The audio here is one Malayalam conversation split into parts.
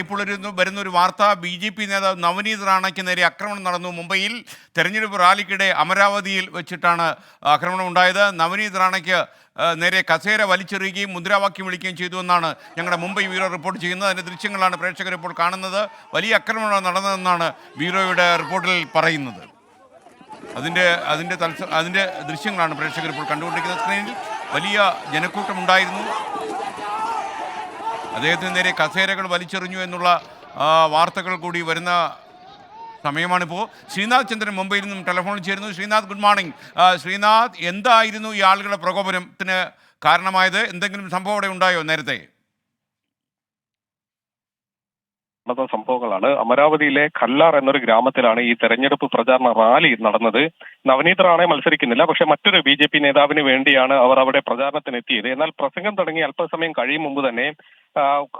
ഇപ്പോൾ ഒരു വരുന്ന ഒരു വാർത്ത ബി ജെ പി നേതാവ് നവനീത് റാണയ്ക്ക് നേരെ ആക്രമണം നടന്നു. മുംബൈയിൽ തെരഞ്ഞെടുപ്പ് റാലിക്കിടെ അമരാവതിയിൽ വെച്ചിട്ടാണ് ആക്രമണം ഉണ്ടായത്. നവനീത് റാണയ്ക്ക് നേരെ കസേര വലിച്ചെറിയുകയും മുദ്രാവാക്യം വിളിക്കുകയും ചെയ്തു എന്നാണ് ഞങ്ങളുടെ മുംബൈ ബ്യൂറോ റിപ്പോർട്ട് ചെയ്യുന്നത്. അതിന്റെ ദൃശ്യങ്ങളാണ് പ്രേക്ഷകർ ഇപ്പോൾ കാണുന്നത്. വലിയ ആക്രമണമാണ് നടന്നതെന്നാണ് ബ്യൂറോയുടെ റിപ്പോർട്ടിൽ പറയുന്നത്. അതിന്റെ അതിന്റെ തത്സ അതിന്റെ ദൃശ്യങ്ങളാണ് പ്രേക്ഷകർ ഇപ്പോൾ കണ്ടുകൊണ്ടിരിക്കുന്ന സ്ക്രീനിൽ വലിയ ജനക്കൂട്ടമുണ്ടായിരുന്നു. അദ്ദേഹത്തിന് നേരെ കസേരകൾ വലിച്ചെറിഞ്ഞു എന്നുള്ള വാർത്തകൾ കൂടി വരുന്ന സമയമാണിപ്പോൾ ശ്രീനാഥ് ചന്ദ്രൻ മുംബൈയിൽ നിന്നും ടെലിഫോണിൽ ചേരുന്നു. Sreenath good morning. ശ്രീനാഥ് എന്തായിരുന്നു ഈ ആളുകളുടെ പ്രകോപനത്തിന് കാരണമായത്? എന്തെങ്കിലും സംഭവം അവിടെ ഉണ്ടായോ നേരത്തെ? സംഭവങ്ങളാണ്. അമരാവതിയിലെ കല്ലാർ എന്നൊരു ഗ്രാമത്തിലാണ് ഈ തെരഞ്ഞെടുപ്പ് പ്രചാരണ റാലി നടന്നത്. നവനീത് റാണെ മത്സരിക്കുന്നില്ല. പക്ഷെ മറ്റൊരു ബി ജെ പി നേതാവിന് വേണ്ടിയാണ് അവർ അവിടെ പ്രചാരണത്തിന് എത്തിയത് എന്നാൽ പ്രസംഗം തുടങ്ങി അല്പസമയം കഴിയും മുമ്പ് തന്നെ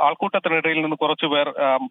ആൾക്കൂട്ടത്തിനിടയിൽ നിന്ന് കുറച്ചു പേർ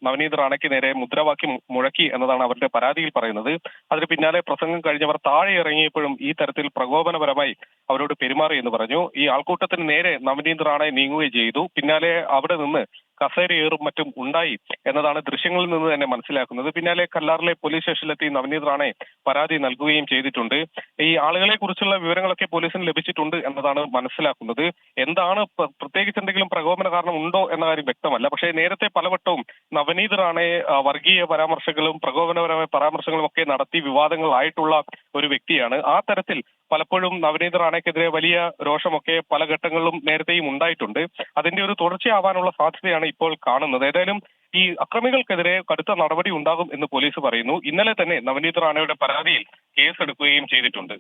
നവനീത് റാണയ്ക്ക് നേരെ മുദ്രാവാക്യം മുഴക്കി എന്നതാണ് അവരുടെ പരാതിയിൽ പറയുന്നത്. അതിന് പിന്നാലെ പ്രസംഗം കഴിഞ്ഞവർ താഴെ ഇറങ്ങിയപ്പോഴും ഈ തരത്തിൽ പ്രകോപനപരമായി അവരോട് പെരുമാറി എന്ന് പറഞ്ഞു. ഈ ആൾക്കൂട്ടത്തിന് നേരെ നവനീത് റാണെ നീങ്ങുകയും ചെയ്തു. പിന്നാലെ അവിടെ നിന്ന് കസേരയേറും മറ്റും ഉണ്ടായി എന്നതാണ് ദൃശ്യങ്ങളിൽ നിന്ന് തന്നെ മനസ്സിലാക്കുന്നത്. പിന്നാലെ കല്ലാറിലെ പോലീസ് സ്റ്റേഷനിലെത്തി നവനീത് റാണെ പരാതി നൽകുകയും ചെയ്തിട്ടുണ്ട്. ഈ ആളുകളെ കുറിച്ചുള്ള വിവരങ്ങളൊക്കെ പോലീസിന് ലഭിച്ചിട്ടുണ്ട് എന്നതാണ് മനസ്സിലാക്കുന്നത്. എന്താണ് പ്ര- പ്രത്യേകിച്ച് എന്തെങ്കിലും പ്രകോപന കാരണം ഉണ്ടോ എന്ന കാര്യം വ്യക്തമല്ല. പക്ഷേ നേരത്തെ പലവട്ടവും നവനീത് റാണെ വർഗീയ പരാമർശങ്ങളും പ്രകോപനപരമായ പരാമർശങ്ങളും ഒക്കെ നടത്തി വിവാദങ്ങളായിട്ടുള്ള ഒരു വ്യക്തിയാണ്. ആ തരത്തിൽ പലപ്പോഴും നവനീത് റാണയ്ക്കെതിരെ വലിയ രോഷമൊക്കെ പല ഘട്ടങ്ങളിലും നേരത്തെയും ഉണ്ടായിട്ടുണ്ട്. അതിന്റെ ഒരു തുടർച്ചയാവാനുള്ള സാധ്യതയാണ് ഇപ്പോൾ കാണുന്നത്. ഏതായാലും ഈ അക്രമികൾക്കെതിരെ കടുത്ത നടപടി ഉണ്ടാകും എന്ന് പോലീസ് പറയുന്നു. ഇന്നലെ തന്നെ നവനീത് റാണയുടെ പരാതിയിൽ കേസെടുക്കുകയും ചെയ്തിട്ടുണ്ട്.